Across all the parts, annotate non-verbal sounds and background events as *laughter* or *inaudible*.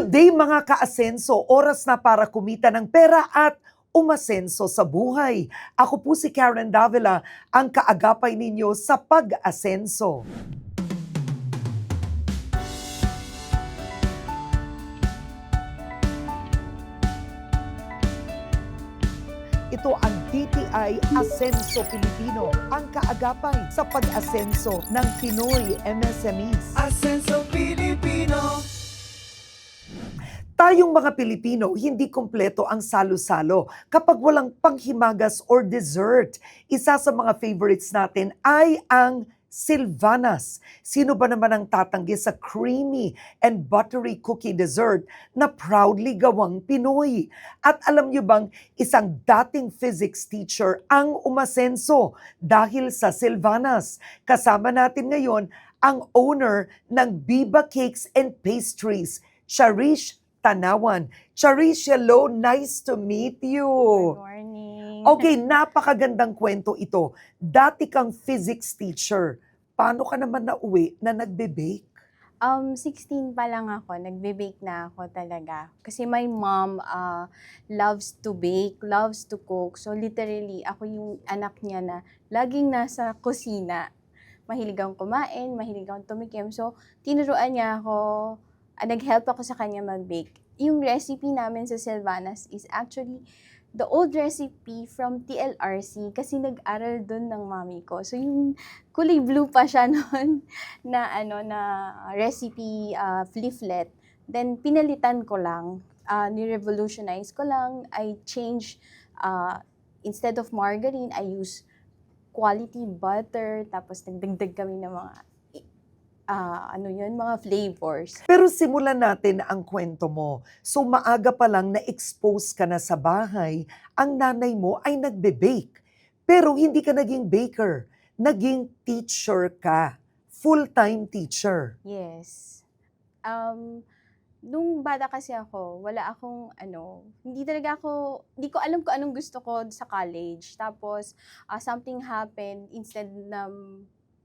Good day mga kaasenso! Oras na para kumita ng pera at umasenso sa buhay. Ako po si Karen Davila, ang kaagapay ninyo sa pag-asenso. Ito ang DTI Asenso Pilipino, ang kaagapay sa pag-asenso ng Pinoy MSMEs. Asenso Pilipino Tayong mga Pilipino, hindi kompleto ang salo-salo kapag walang panghimagas or dessert. Isa sa mga favorites natin ay ang Silvanas. Sino ba naman ang tatanggi sa creamy and buttery cookie dessert na proudly gawang Pinoy? At alam niyo bang isang dating physics teacher ang umasenso dahil sa Silvanas? Kasama natin ngayon ang owner ng Biba Cakes and Pastries, Charish Tanawan. Charish, hello. Nice to meet you. Good morning. Okay, napakagandang kwento ito. Dati kang physics teacher. Paano ka naman nauwi na nagbe-bake? Um, 16 pa lang ako, nagbe-bake na ako talaga. Kasi my mom uh, loves to bake, loves to cook. So literally, ako yung anak niya na laging nasa kusina. Mahilig akong kumain, mahilig akong tumikim. So tinuruan niya ako, uh, nag-help ako sa kanya mag-bake. Yung recipe namin sa Silvanas is actually the old recipe from TLRC kasi nag-aral doon ng mami ko. So yung kulay blue pa siya *laughs* noon na ano na recipe uh, leaflet. Then pinalitan ko lang, uh, ni-revolutionize ko lang. I change uh, instead of margarine, I use quality butter tapos nagdagdag kami ng mga uh, ano yun, mga flavors. Pero simulan natin ang kwento mo. So maaga pa lang na-expose ka na sa bahay, ang nanay mo ay nagbe-bake. Pero hindi ka naging baker, naging teacher ka. Full-time teacher. Yes. Um, nung bata kasi ako, wala akong ano, hindi talaga ako, hindi ko alam kung anong gusto ko sa college. Tapos, uh, something happened, instead na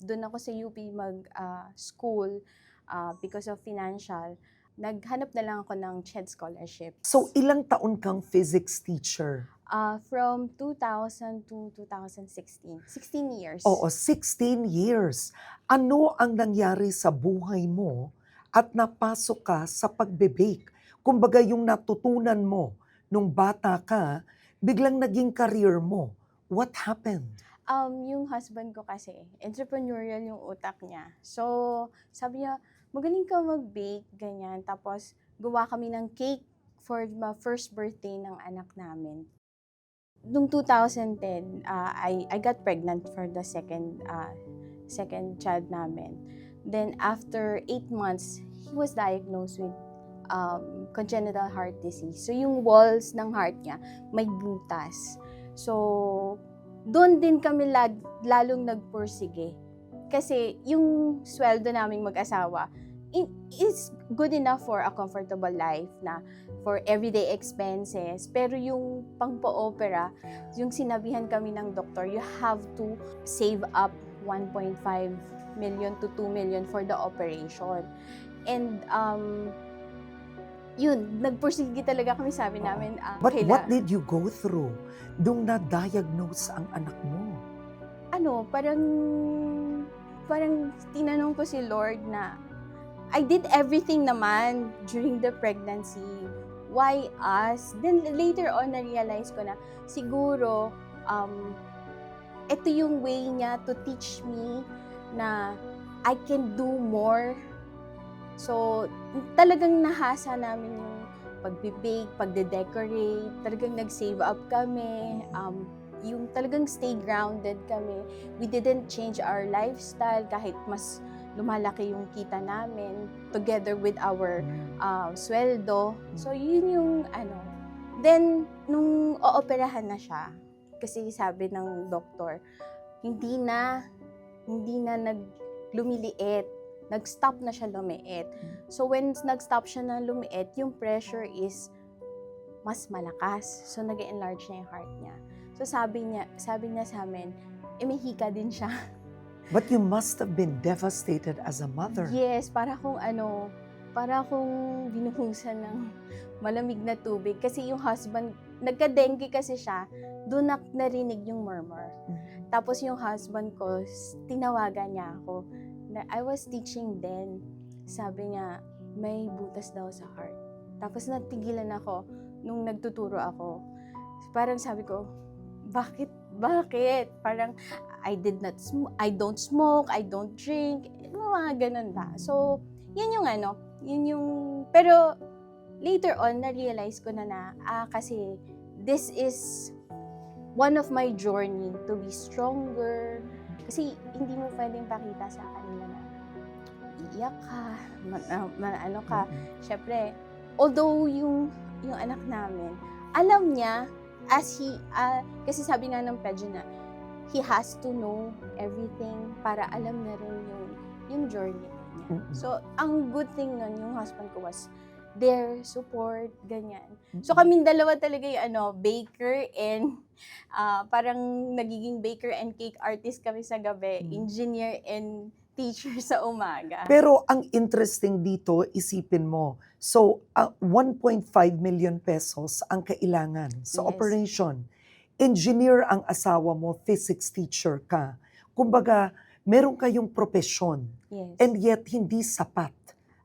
doon ako sa UP mag-school uh, because of financial, naghanap na lang ako ng CHED scholarship. So ilang taon kang physics teacher? Uh, from 2000 to 2016. 16 years. Oo, 16 years. Ano ang nangyari sa buhay mo at napasok ka sa pagbe-bake? Kumbaga yung natutunan mo nung bata ka, biglang naging career mo. What happened? Um, yung husband ko kasi, entrepreneurial yung utak niya. So, sabi niya, magaling ka mag-bake, ganyan. Tapos, gumawa kami ng cake for my first birthday ng anak namin. Noong 2010, uh, I, I got pregnant for the second, uh, second child namin. Then, after eight months, he was diagnosed with um, congenital heart disease. So, yung walls ng heart niya, may butas. So, doon din kami lag, lalong nagpursige. Kasi yung sweldo naming mag-asawa is good enough for a comfortable life na for everyday expenses. Pero yung pang opera yung sinabihan kami ng doktor, you have to save up 1.5 million to 2 million for the operation. And um, yun, nagpursige talaga kami, sabi namin, ah, But kaila- what did you go through nung na-diagnose ang anak mo? ano, parang, parang tinanong ko si Lord na, I did everything naman during the pregnancy. Why us? Then later on, na-realize ko na, siguro, um, ito yung way niya to teach me na I can do more. So, talagang nahasa namin yung pagbe-bake, pagde-decorate, talagang nag-save up kami, um, yung talagang stay grounded kami. We didn't change our lifestyle kahit mas lumalaki yung kita namin together with our uh, sweldo. So, yun yung ano. Then, nung ooperahan na siya, kasi sabi ng doktor, hindi na, hindi na naglumiliit. Nag-stop na siya lumiit. So, when nag-stop siya na lumiit, yung pressure is mas malakas. So, nag enlarge na yung heart niya. So sabi niya, sabi niya sa amin, eh may hika din siya. *laughs* But you must have been devastated as a mother. Yes, para kung ano, para akong binuhusan ng *laughs* malamig na tubig. Kasi yung husband, nagka-dengue kasi siya, doon na narinig yung murmur. Tapos yung husband ko, tinawagan niya ako. Na I was teaching then. Sabi niya, may butas daw sa heart. Tapos natigilan ako nung nagtuturo ako. Parang sabi ko, bakit? Bakit? Parang I did not sm- I don't smoke, I don't drink, mga ganun ba. So, yun yung ano, yun yung, pero later on, na-realize ko na na, ah, kasi this is one of my journey to be stronger. Kasi hindi mo pwedeng pakita sa kanila na iiyak ka, ma- ma- ano ka. Syempre, although yung, yung anak namin, alam niya, as he, ah, kasi sabi nga ng Pedro na, he has to know everything para alam na rin yung, yung journey niya. Mm-mm. So, ang good thing nun, yung husband ko was their support, ganyan. So, kaming dalawa talaga yung ano, baker and *laughs* ah, parang nagiging baker and cake artist kami sa gabi, Mm. engineer and teacher sa umaga. Pero ang interesting dito, isipin mo, so ah, 1.5 million pesos ang kailangan sa Yes. operation. Engineer ang asawa mo, physics teacher ka. Kumbaga, meron kayong profesyon yes. and yet hindi sapat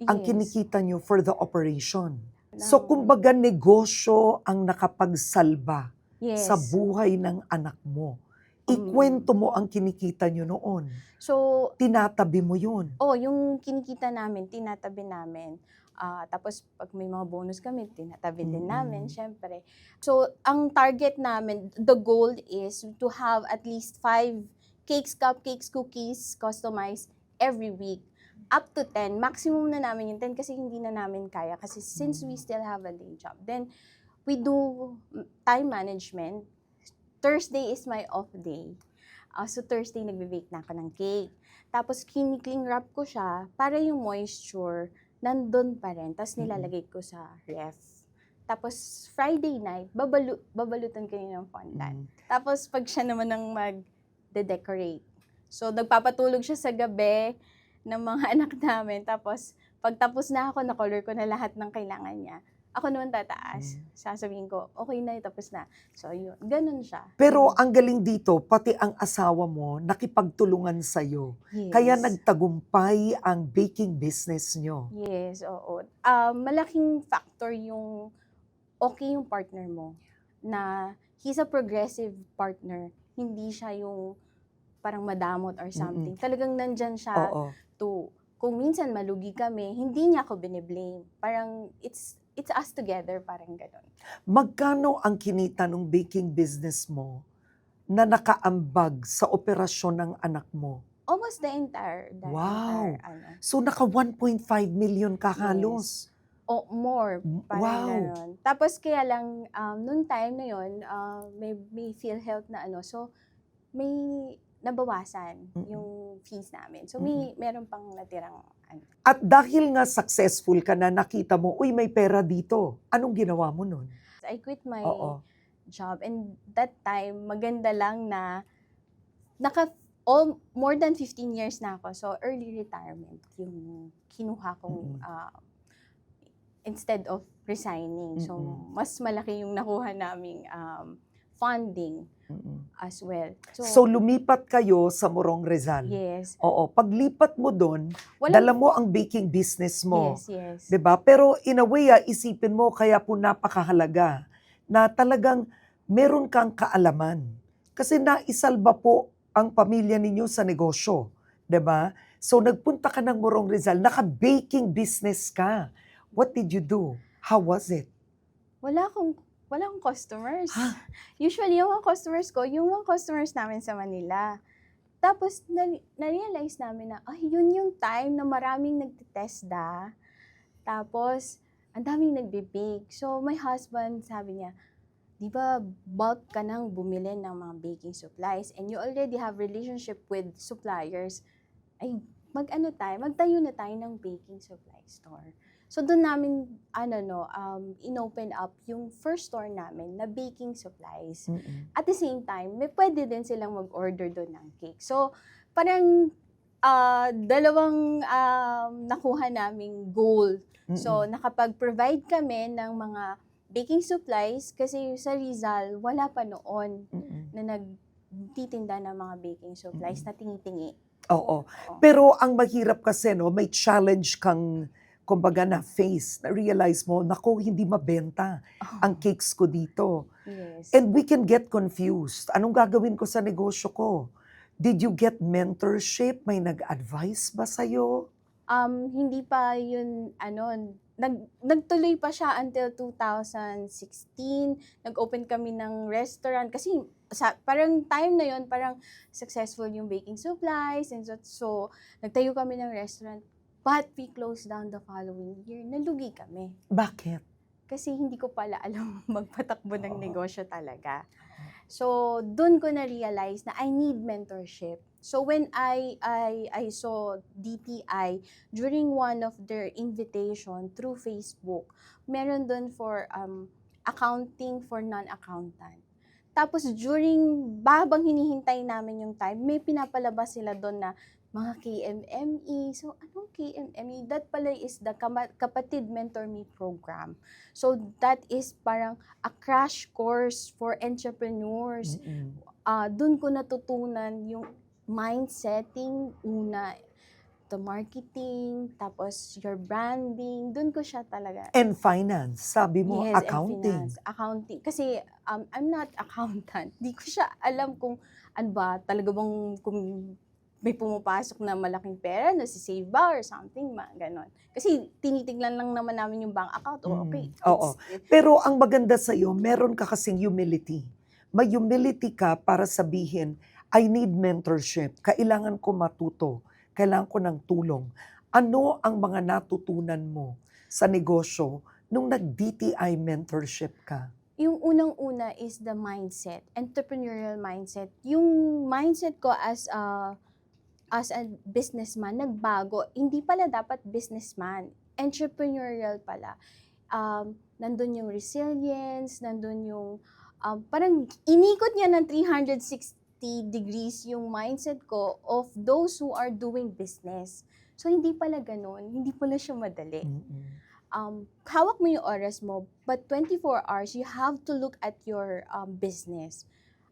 ang Yes. kinikita nyo for the operation. So Nang- kumbaga negosyo ang nakapagsalba yes. sa buhay ng anak mo. Mm. Ikwento mo ang kinikita nyo noon. So, Tinatabi mo yun. oh, yung kinikita namin, tinatabi namin. Ah, tapos, pag may mga bonus kami, tinatabi din Mm-mm. namin, syempre. So, ang target namin, the goal is to have at least five cakes, cupcakes, cookies customized every week. Up to 10. Maximum na namin yung 10 kasi hindi na namin kaya. Kasi since we still have a day job. Then, we do time management. Thursday is my off day. Ah, so, Thursday, nagbe-bake na ako ng cake. Tapos, kinikling wrap ko siya para yung moisture nandun pa rin. Tapos, nilalagay ko sa ref. Tapos, Friday night, babalu babalutan ko yun ng fondant. Mm. Tapos, pag siya naman ang mag-decorate. So, nagpapatulog siya sa gabi ng mga *laughs* anak namin. Tapos, pagtapos na ako, na-color ko na lahat ng kailangan niya. Ako naman tataas. Mm. Sasabihin ko, okay na, tapos na. So, yun. Ganun siya. Pero ang galing dito, pati ang asawa mo nakipagtulungan sa'yo. Yes. Kaya nagtagumpay ang baking business nyo. Yes, oo. Um, malaking factor yung okay yung partner mo. Na he's a progressive partner. Hindi siya yung parang madamot or something. Talagang nandyan siya Oo. To, kung minsan malugi kami, hindi niya ako biniblame. Parang it's it's us together, parang gano'n. Magkano ang kinita ng baking business mo na nakaambag sa operasyon ng anak mo? Almost the entire, the Wow. entire, ano. So naka 1.5 million ka halos. O more, parang Wow. ganon. Tapos kaya lang, um, nung time na yon uh, may, may PhilHealth na ano, so may nabawasan Mm-mm. yung fees namin. So may meron pang natirang ano. At dahil nga successful ka na nakita mo, uy may pera dito. Anong ginawa mo nun? So, I quit my Oo. job and that time maganda lang na naka all more than 15 years na ako. So early retirement yung kinuha kong Mm-mm. uh, instead of resigning. So Mm-mm. mas malaki yung nakuha naming um, funding Mm-mm. as well. So, So lumipat kayo sa Morong Rizal. yes. Oo, paglipat mo doon, Walang- dala mo ang baking business mo. Yes, yes. 'Di ba? Pero in a way, ah, isipin mo kaya po napakahalaga na talagang meron kang kaalaman. Kasi naisalba po ang pamilya ninyo sa negosyo, 'di ba? So nagpunta ka ng Morong Rizal, naka-baking business ka. What did you do? How was it? Wala akong wala akong customers. Ha? *laughs* Usually, yung mga customers ko, yung mga customers namin sa Manila. Tapos, na- na-realize namin na, ay, yun yung time na maraming nagtitesda. Tapos, ang daming nagbe-bake. So, my husband, sabi niya, di ba, bulk ka nang bumili ng mga baking supplies and you already have relationship with suppliers, ay, mag-ano tayo, magtayo na tayo ng baking supply store. So, doon namin, ano no, um, inopen up yung first store namin na baking supplies. Mm-mm. At the same time, may pwede din silang mag-order doon ng cake. So, parang ah, dalawang um, nakuha naming goal. So, Mm-mm. nakapag-provide kami ng mga baking supplies kasi sa Rizal, wala pa noon Mm-mm. na nagtitinda ng mga baking supplies na tingi-tingi. Oo. Oo. Pero ang mahirap kasi, no, may challenge kang, kumbaga na face, na realize mo, nako, hindi mabenta ang cakes ko dito. Yes. And we can get confused. Anong gagawin ko sa negosyo ko? Did you get mentorship? May nag-advise ba sa'yo? um, hindi pa yun, ano, nag, nagtuloy pa siya until 2016. Nag-open kami ng restaurant kasi sa, parang time na yun, parang successful yung baking supplies and so, so nagtayo kami ng restaurant. But we closed down the following year. Nalugi kami. Bakit? Kasi hindi ko pala alam *laughs* magpatakbo ng Oo. negosyo talaga. So, doon ko na-realize na I need mentorship. So, when I, I, I saw DTI during one of their invitation through Facebook, meron doon for um, accounting for non-accountant. Tapos, during, babang hinihintay namin yung time, may pinapalabas sila doon na mga KMME. So, anong KMME? That pala is the Kapatid Mentor Me program. So, that is parang a crash course for entrepreneurs. Mm-mm. Ah, Doon ko natutunan yung mindsetting, una, the marketing, tapos your branding. Doon ko siya talaga And finance, sabi mo, Yes, and accounting. finance. Accounting. Kasi um, I'm not *laughs* accountant. Di ko siya alam kung ano ba, talaga bang kung may pumapasok na malaking pera, na si save ba or something, ma, ganon. Kasi tinitignan lang naman namin yung bank account. Oh, Mm, okay. oo. it's- Pero ang maganda sa'yo, meron ka kasing humility. May humility ka para sabihin, I need mentorship. Kailangan ko matuto. Kailangan ko ng tulong. Ano ang mga natutunan mo sa negosyo nung nag-DTI mentorship ka? yung unang-una is the mindset, entrepreneurial mindset. Yung mindset ko as a as a businessman nagbago. Hindi pala dapat businessman, entrepreneurial pala. Um, nandun yung resilience, nandun yung um, parang inikot niya ng 360 degrees yung mindset ko of those who are doing business. So hindi pala ganun, hindi pala siya madali um, hawak mo yung oras mo, but 24 hours, you have to look at your um, business.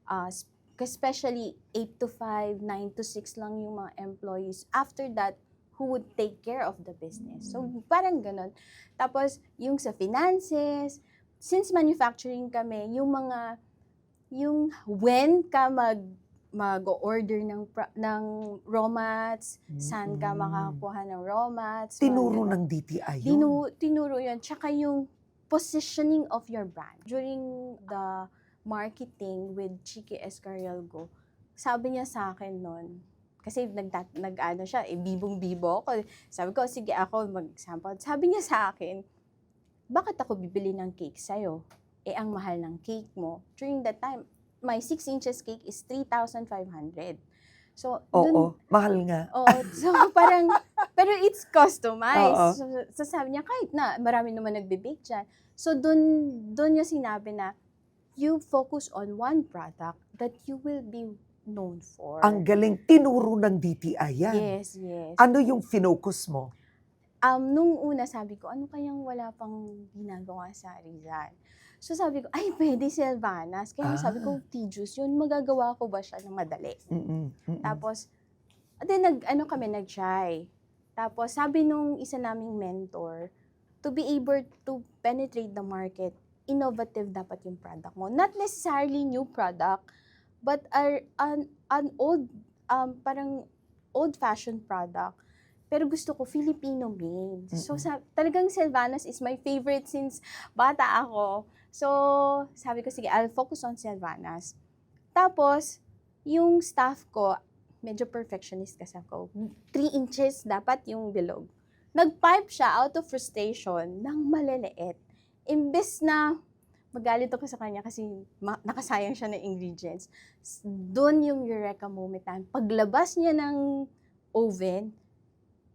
Uh, especially 8 to 5, 9 to 6 lang yung mga employees. After that, who would take care of the business? So, parang ganun. Tapos, yung sa finances, since manufacturing kami, yung mga, yung when ka mag, mag-order ng, ng raw mats, saan ka Mm-mm. makakuha ng raw mats. Tinuro ng DTI yun. Tinu, tinuro yun. Tsaka yung positioning of your brand. During the marketing with Chiki Escarialgo, sabi niya sa akin noon, kasi nag, nag ano siya, eh, bibong-bibo ako. Sabi ko, sige ako mag-sample. Sabi niya sa akin, bakit ako bibili ng cake sa'yo? Eh, ang mahal ng cake mo. During that time, my 6 inches cake is 3,500. So, dun, Oo, mahal nga. Oo, so parang, pero it's Oo. customized. So, so sabi niya, kahit na, marami naman nagbe-bake dyan. So dun, dun niya sinabi na, you focus on one product that you will be known for. Ang galing, tinuro ng DTI yan. Yes, yes. Ano yung finocus mo? um, nung una sabi ko, ano kayang wala pang ginagawa sa Rizal? So sabi ko, ay, pwede Silvanas. Kaya sabi ko, Ah. Tijus, yun, magagawa ko ba siya ng madali? Mm-mm, mm-mm. Tapos, then nag, ano kami, nag-try. Tapos, sabi nung isa naming mentor, to be able to penetrate the market, innovative dapat yung product mo. Not necessarily new product, but a, an, an old, um, parang old-fashioned product. Pero gusto ko Filipino made. So, Mm-mm. sa, talagang Silvanas is my favorite since bata ako. So, sabi ko, sige, I'll focus on Silvanas. Tapos, yung staff ko, medyo perfectionist kasi ako. 3 inches dapat yung bilog. Nag-pipe siya out of frustration ng maliliit. Imbes na magalit ako sa kanya kasi nakasayang siya ng ingredients. Doon yung eureka moment na paglabas niya ng oven,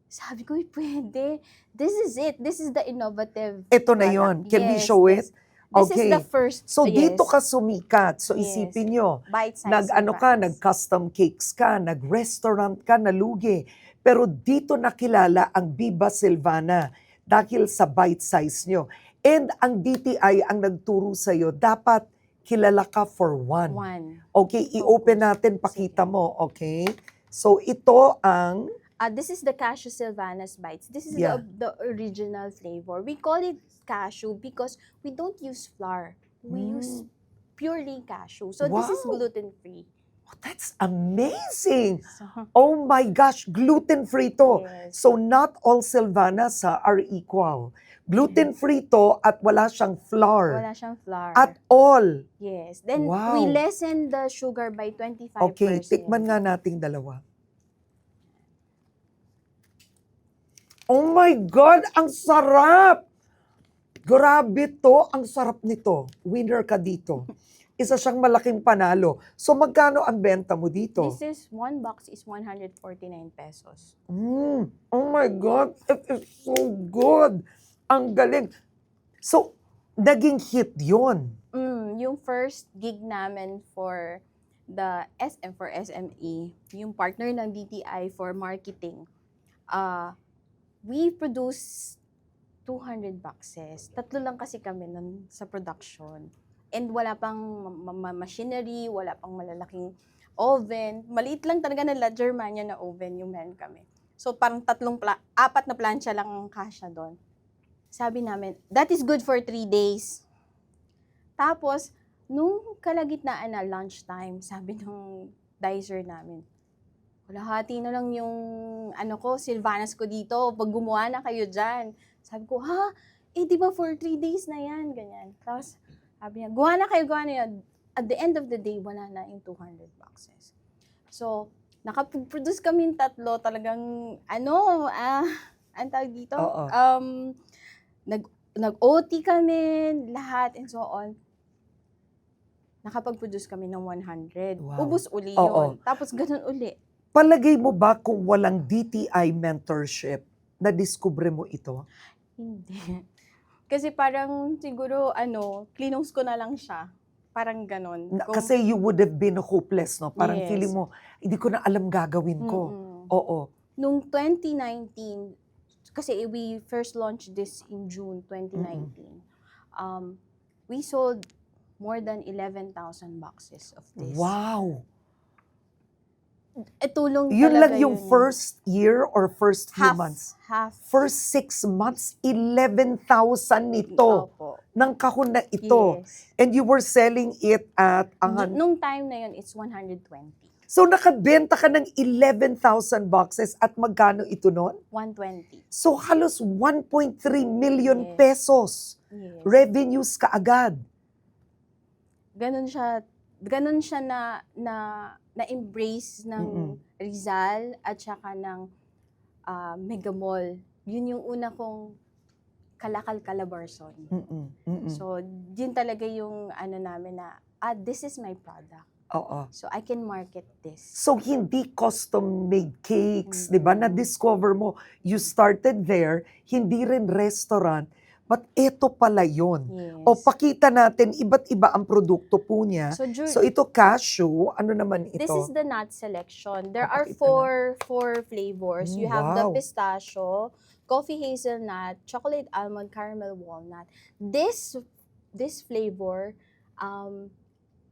sabi ko, "Uy, pwede. This is it. This is the innovative Ito na product." yon. Can we Yes, show yes. it? This Okay. is the first. So yes, dito ka sumikat. So Yes. isipin nyo, bite-sized nag ano ka, Silvanas. nag custom cakes ka, nag restaurant ka, nalugi. Pero dito nakilala ang Viva Silvana dahil sa bite size nyo. And ang DTI ang nagturo sa dapat kilala ka for one. One. Okay, i-open natin, pakita mo, okay? So ito ang Uh, this is the cashew Sylvanas bites. This is Yeah. the, the original flavor. We call it cashew because we don't use flour. We use Mm. purely cashew. So this is Wow. gluten-free. Oh, that's amazing. So, Oh my gosh, gluten-free to. yes. So not all Sylvanas ha, are equal. Gluten-free to at wala siyang flour Wala siyang flour. at all. yes. Then Wow. we lessen the sugar by 25%. Okay, tikman nga nating dalawa. Oh my God, ang sarap! Grabe to, ang sarap nito. Winner ka dito. *laughs* Isa siyang malaking panalo. So magkano ang benta mo dito? This is, one box is 149 pesos. Mm, oh my God, it is so good. Ang galing. So, naging hit yon. Mm, yung first gig namin for the SM for SME, yung partner ng DTI for marketing, uh, we produce 200 boxes. Tatlo lang kasi kami nun sa production. And wala pang ma- ma- machinery, wala pang malalaking oven. Maliit lang talaga na La Germania na oven yung meron kami. So parang tatlong, pla- apat na plancha lang ang kasya doon. Sabi namin, that is good for three days. Tapos, nung kalagitnaan na lunchtime, sabi nung dicer namin, Kalahati na lang yung ano ko, Silvanas ko dito. Pag gumawa na kayo dyan. Sabi ko, ha? Eh, di ba for three days na yan? Ganyan. Tapos, sabi niya, gawa na kayo, gawa na yan. At the end of the day, wala na yung 200 boxes. So, nakapag-produce kami ng tatlo. Talagang, ano, ah, *laughs* ang tawag dito? Oo. Um, nag, nag-OT kami, lahat, and so on. Nakapag-produce kami ng 100. Wow. Ubus uli Oo. yun. Tapos ganun uli. Palagay mo ba kung walang DTI mentorship, na-discover mo ito? Hindi. Kasi parang siguro, ano, clinose ko na lang siya. Parang ganun. Na- Kung- kasi you would have been hopeless, no? Parang Yes. feeling mo, hindi ko na alam gagawin ko. Mm-mm. Oo. Nung 2019, kasi we first launched this in June 2019, um, we sold more than 11,000 boxes of this. Wow. Eh, tulong Yun talaga lang yung yun. first year or first few half, months? Half. First six months, 11,000 nito. Opo. ng kahon na ito. Yes. And you were selling it at ang Nung time na yun, it's 120. So nakabenta ka ng 11,000 boxes at magkano ito noon? 120. So halos 1.3 million Yes. pesos Yes. revenues kaagad. ganun siya ganun siya na na na embrace ng Mm-mm. Rizal at saka ng ah, Mega Mall. Yun yung una kong kalakal calabarzon. Mm-mm, mm-mm. So, yun talaga yung ano namin na ah this is my product. Oo. So I can market this. So hindi custom made cakes. 'di ba? Na discover mo, you started there, hindi rin restaurant, but eto pala 'yon. Yes. O pakita natin iba't iba ang produkto po niya. so, dur- So ito cashew, ano naman ito? This is the nut selection. There Oh, are four four flavors. Mm, you have the wow. pistachio, coffee hazelnut, chocolate almond, caramel walnut. This this flavor um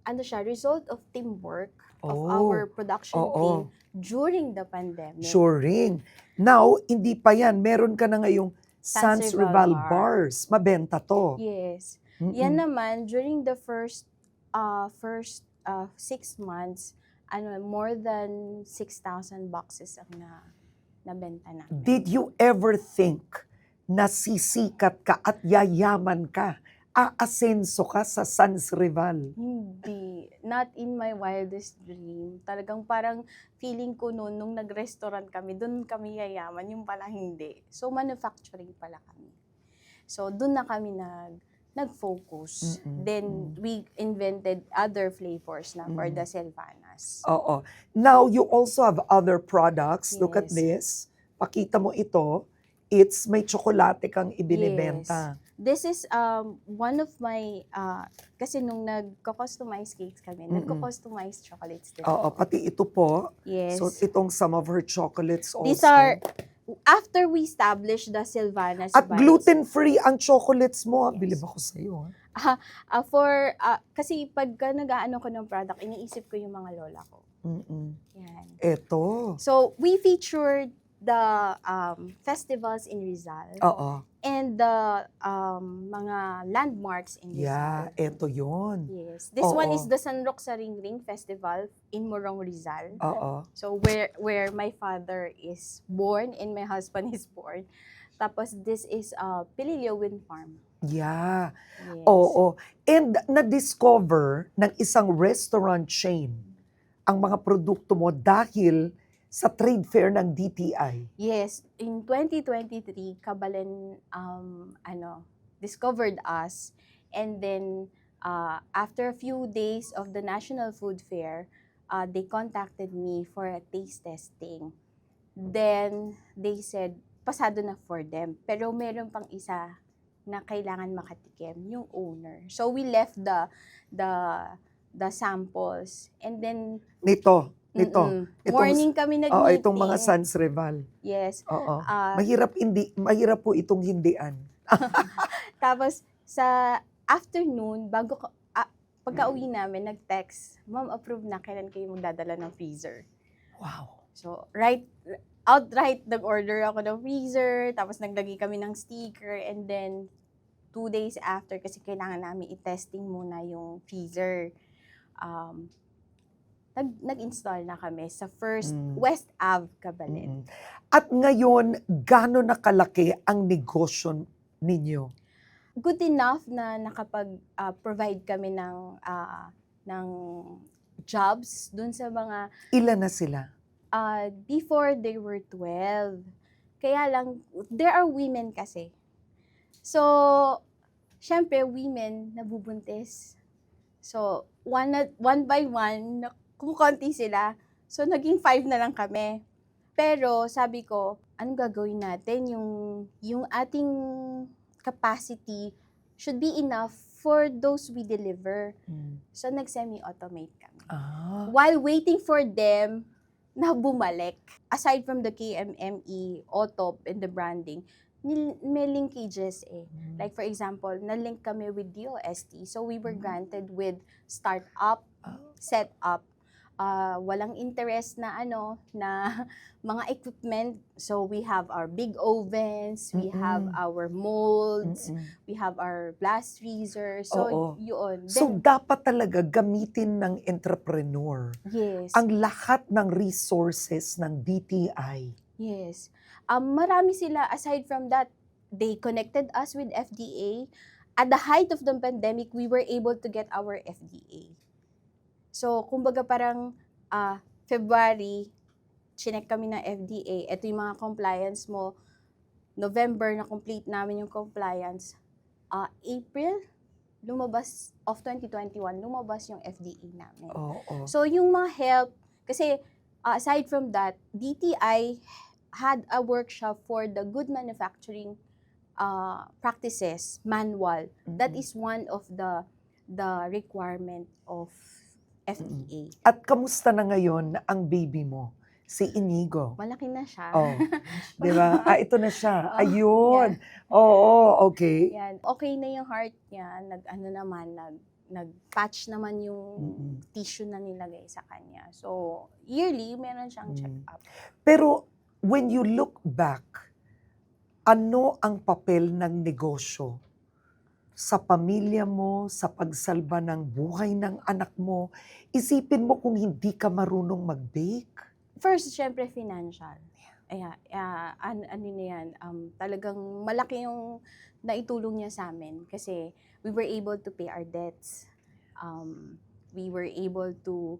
ano siya, result of teamwork of Oh, our production oo. team during the pandemic. Sure ring. Now, hindi pa yan. Meron ka na ngayong Sans Rival Rival Bar. Bars. Mabenta to. Yes. Mm-mm. Yan naman during the first uh first uh six months, ano more than 6,000 boxes ang na nabenta namin. Did you ever think na sisikat ka at yayaman ka? Aasenso ka sa Sans Rival? Hindi. Not in my wildest dream. Talagang parang feeling ko noon, nung nag-restaurant kami, doon kami yayaman. Yung pala hindi. So, manufacturing pala kami. So, doon na kami nag nag-focus. Mm-mm, Then, we invented other flavors na for Mm. the Selvanas. Oo. Now, you also have other products. Look at Yes. this. Pakita mo ito. It's may tsokolate kang ibinibenta. This is um one of my uh kasi nung nagko-customize cakes kami, Mm-mm. nagko-customize chocolates din. Oo, ako. pati ito po. Yes. So, itong some of her chocolates also. These are after we established the Sylvanas At gluten-free ang chocolates mo. ah. Yes. Bilib ako sa'yo. ah. uh, for uh, kasi pagka nag-aano ko ng product, iniisip ko yung mga lola ko. Mm-mm. Yan. Ito. So, we featured the um, festivals in Rizal Oo. And the um, mga landmarks in Rizal. Yeah, ito yon. Yes. This one Oo. is the San Roque sa Ring Ring Festival in Morong, Rizal. Oo. So where where my father is born and my husband is born. Tapos this is uh, Pililio Wind Farm. Yeah. Yes. Oo. And na-discover ng isang restaurant chain ang mga produkto mo dahil sa trade fair ng DTI. Yes, in 2023, Kabalen um ano discovered us and then uh, after a few days of the National Food Fair, uh, they contacted me for a taste testing. Then they said pasado na for them. Pero meron pang isa na kailangan makatikim, yung owner. So we left the the the samples and then Nito, nito. mm-mm, Itong- morning kami nag Oo, itong mga Sans Rival. Yes. Oo. ah, mahirap hindi mahirap po itong hindian. *laughs* Tapos, sa afternoon, bago ko, ah, pagka uwi namin, nag-text, Ma'am, approve na, kailan kayo magdadala ng freezer? Wow. So, right, outright, nag-order ako ng freezer, tapos naglagay kami ng sticker, and then, two days after, kasi kailangan namin i-testing muna yung freezer, um, nag-install na kami sa first Mm. West Ave, Cabalet. Mm. At ngayon, gaano nakalaki ang negosyo ninyo? good enough na nakapag-provide kami ng ah, ng jobs dun sa mga Ilan na sila? ah, before they were 12. Kaya lang there are women kasi. So, syempre women nabubuntis. So, one at- one by one na- kumukonti sila. So, naging five na lang kami. Pero sabi ko, anong gagawin natin? Yung, yung ating capacity should be enough for those we deliver. Mm. So, nag-semi-automate kami. Ah. While waiting for them na bumalik, aside from the KMME, OTOP, and the branding, may linkages eh. Like for example, na-link kami with DOST. So we were Mm. granted with startup, Ah. setup, uh, walang interest na ano, na *laughs* mga equipment. So we have our big ovens, we have Mm-mm. our molds, Mm-mm. we have our blast freezer. So Oo. yun. So Then, dapat talaga gamitin ng entrepreneur yes. ang lahat ng resources ng DTI. Yes. Um, marami sila, aside from that, they connected us with FDA. At the height of the pandemic, we were able to get our FDA. So, kumbaga parang ah, February, chinek kami ng FDA. Ito yung mga compliance mo. November, na-complete namin yung compliance. Ah, April, lumabas, of 2021, lumabas yung FDA namin. Oo. So, yung mga help, kasi uh, aside from that, DTI had a workshop for the good manufacturing uh, practices manual. That Mm-mm. is one of the the requirement of FDA. At kamusta na ngayon ang baby mo? Si Inigo. Malaki na siya. Oh. *laughs* 'Di ba? Ah, ito na siya. *laughs* Oh, Ayun. Oo, okay. Yan. Okay na yung heart niya. Nag, ano naman, nag, nag-patch naman yung Mm-mm. tissue na nilagay sa kanya. So, yearly, meron siyang Mm. check-up. Pero when you look back, ano ang papel ng negosyo sa pamilya mo, sa pagsalba ng buhay ng anak mo? Isipin mo kung hindi ka marunong mag-bake. First, syempre, financial. Ayan, ah, an, ano na yan, um, talagang malaki yung naitulong niya sa amin kasi we were able to pay our debts. Um, we were able to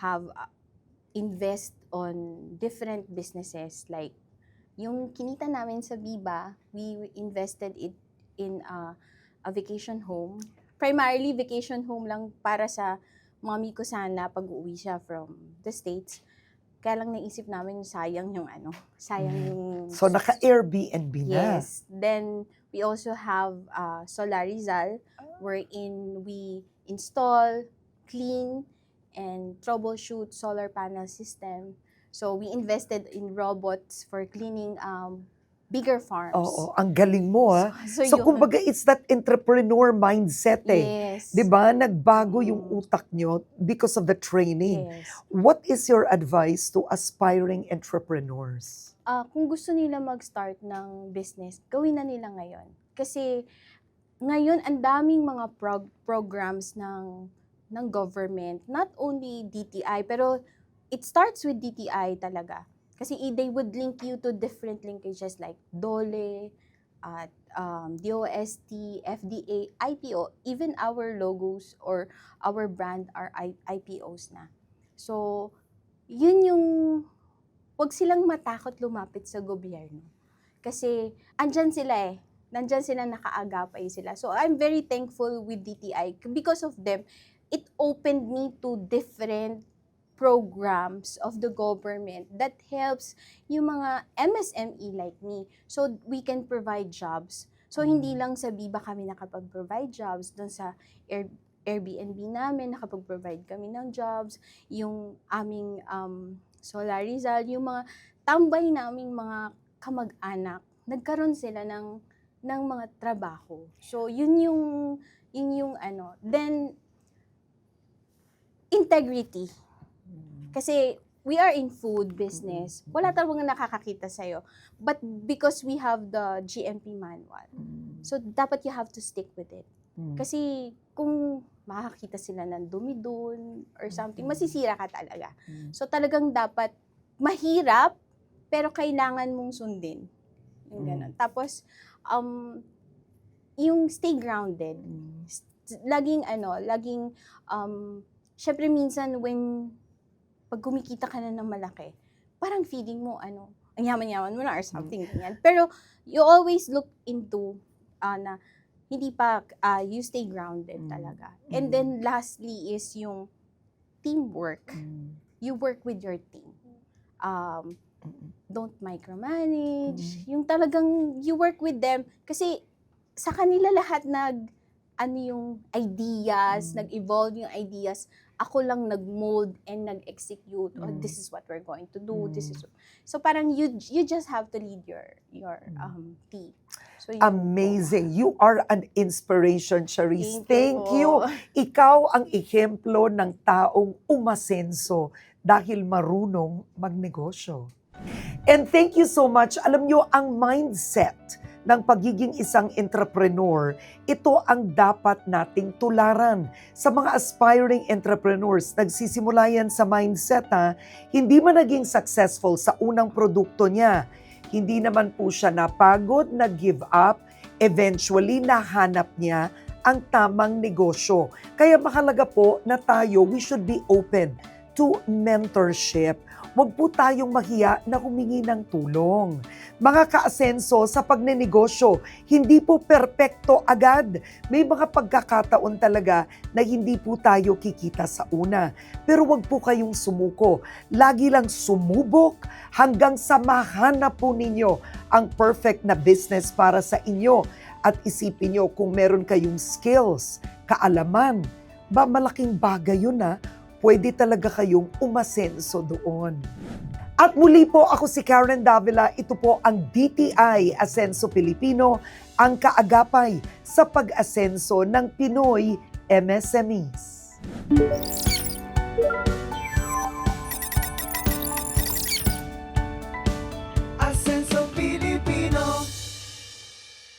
have, uh, invest on different businesses like yung kinita namin sa Viva, we invested it in a, a vacation home. Primarily vacation home lang para sa mommy ko sana pag uwi siya from the States. Kaya lang naisip namin sayang yung ano, sayang Mm. yung... So naka-Airbnb na. Yes. Then, We also have uh, Solarizal, wherein we install, clean, and troubleshoot solar panel system. So we invested in robots for cleaning um, bigger farms. Oo, ang galing mo ah. So, So yun. kumbaga it's that entrepreneur mindset eh. yes. 'Di ba? Nagbago yung Mm. utak nyo because of the training. Yes. What is your advice to aspiring entrepreneurs? Ah, kung gusto nila mag-start ng business, gawin na nila ngayon. Kasi ngayon ang daming mga prog- programs ng ng government, not only DTI, pero it starts with DTI talaga. Kasi they would link you to different linkages like DOLE, at um, DOST, FDA, IPO, even our logos or our brand are IPOs na. So, yun yung wag silang matakot lumapit sa gobyerno. Kasi andyan sila eh. Nandyan sila, nakaagapay sila. So I'm very thankful with DTI because of them. It opened me to different programs of the government that helps yung mga MSME like me. So we can provide jobs. So hindi lang sa Biba kami nakapag-provide jobs, doon sa Air, Airbnb namin nakapag-provide kami ng jobs, yung aming um, Solarizal, yung mga tambay naming mga kamag-anak, nagkaroon sila ng ng mga trabaho. So yun yung yun yung ano. Then integrity. Kasi we are in food business. Wala talagang nakakakita sa'yo. But because we have the GMP manual, so dapat you have to stick with it. Mm. Kasi kung makakita sila ng dumi doon or something, masisira ka talaga. Mm. So talagang dapat mahirap, pero kailangan mong sundin. Yung Mm. ganun. Tapos, um, yung stay grounded. Laging ano, laging, um, syempre minsan when, pag kumikita ka na ng malaki, parang feeling mo, ano, ang yaman-yaman mo na or something ganyan. Pero, you always look into, ah, na, hindi pa, ah, you stay grounded Mm. talaga. And Mm. then, lastly is yung teamwork. Mm. You work with your team. Um, Mm. don't micromanage. Mm. Yung talagang you work with them kasi sa kanila lahat nag ano yung ideas, Mm. nag-evolve yung ideas. Ako lang nag-mold and nag-execute. Oh, Mm. this is what we're going to do. This Mm. is so parang you you just have to lead your your Mm. um team. So yun po. Amazing. You are an inspiration, Charisse. Thank, po. you. Ikaw ang ehemplo ng taong umasenso dahil marunong magnegosyo. And thank you so much. Alam nyo, ang mindset ng pagiging isang entrepreneur, ito ang dapat nating tularan. Sa mga aspiring entrepreneurs, nagsisimula yan sa mindset ha, hindi man naging successful sa unang produkto niya, hindi naman po siya napagod, nag-give up, eventually nahanap niya ang tamang negosyo. Kaya mahalaga po na tayo, we should be open to mentorship. Huwag po tayong mahiya na humingi ng tulong. Mga kaasenso sa pagnenegosyo, hindi po perpekto agad. May mga pagkakataon talaga na hindi po tayo kikita sa una. Pero huwag po kayong sumuko. Lagi lang sumubok hanggang sa mahanap po ninyo ang perfect na business para sa inyo. At isipin nyo kung meron kayong skills, kaalaman, ba malaking bagay yun na pwede talaga kayong umasenso doon. At muli po ako si Karen Davila, ito po ang DTI Asenso Pilipino, ang kaagapay sa pag-asenso ng Pinoy MSMEs.